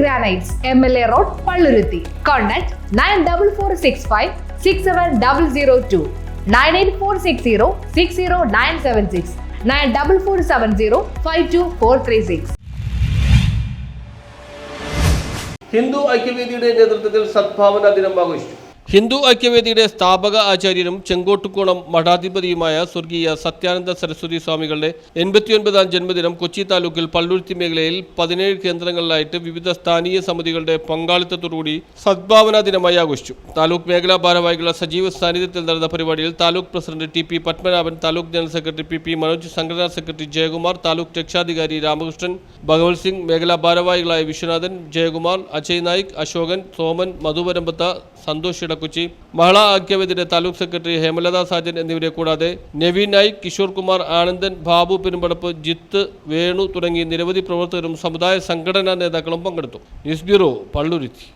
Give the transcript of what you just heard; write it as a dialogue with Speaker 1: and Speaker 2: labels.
Speaker 1: Granites M L A road Palluruthy contact nine double four six five six seven double zero two nine eight four six zero six zero nine seven six nine double four seven zero five two four three six
Speaker 2: Hindu ഐക്യവേദിയുടെ നേതൃത്വത്തിൽ സദ്ഭാവന ദിനം ആഘോഷിച്ചു. ഹിന്ദു ഐക്യവേദിയുടെ സ്ഥാപക ആചാര്യനും ചെങ്കോട്ടുകോണം മഠാധിപതിയുമായ സ്വർഗീയ സത്യാനന്ദ സരസ്വതി സ്വാമികളുടെ എൺപത്തിയൊൻപതാം ജന്മദിനം കൊച്ചി താലൂക്കിൽ പള്ളുരുത്തി മേഖലയിൽ പതിനേഴ് കേന്ദ്രങ്ങളിലായിട്ട് വിവിധ സ്ഥാനീയ സമിതികളുടെ പങ്കാളിത്തത്തോടുകൂടി സദ്ഭാവനാ ദിനമായി ആഘോഷിച്ചു. താലൂക്ക് മേഖലാ ഭാരവാഹികളുടെ സജീവ സാന്നിധ്യത്തിൽ നടന്ന പരിപാടിയിൽ taluk president T P Padmanabhan taluk general secretary P P Manoj സംഘടനാ സെക്രട്ടറി ജയകുമാർ താലൂക്ക് രക്ഷാധികാരി രാമകൃഷ്ണൻ ഭഗവത് സിംഗ് മേഖലാ ഭാരവാഹികളായ വിശ്വനാഥൻ ജയകുമാർ അജയ് നായിക് അശോകൻ സോമൻ മധുവരമ്പത്ത സന്തോഷ് ഇടക്കുച്ചി മഹിളാ ഐക്യവേദിയുടെ താലൂക്ക് സെക്രട്ടറി ഹേമലത സാജൻ എന്നിവരെ കൂടാതെ നവീൻ നായിക് കിഷോർ കുമാർ ആനന്ദൻ ബാബു പെരുമ്പടപ്പ് ജിത്ത് വേണു തുടങ്ങി നിരവധി പ്രവർത്തകരും സമുദായ സംഘടനാ നേതാക്കളും പങ്കെടുത്തു. News bureau Palluruthy.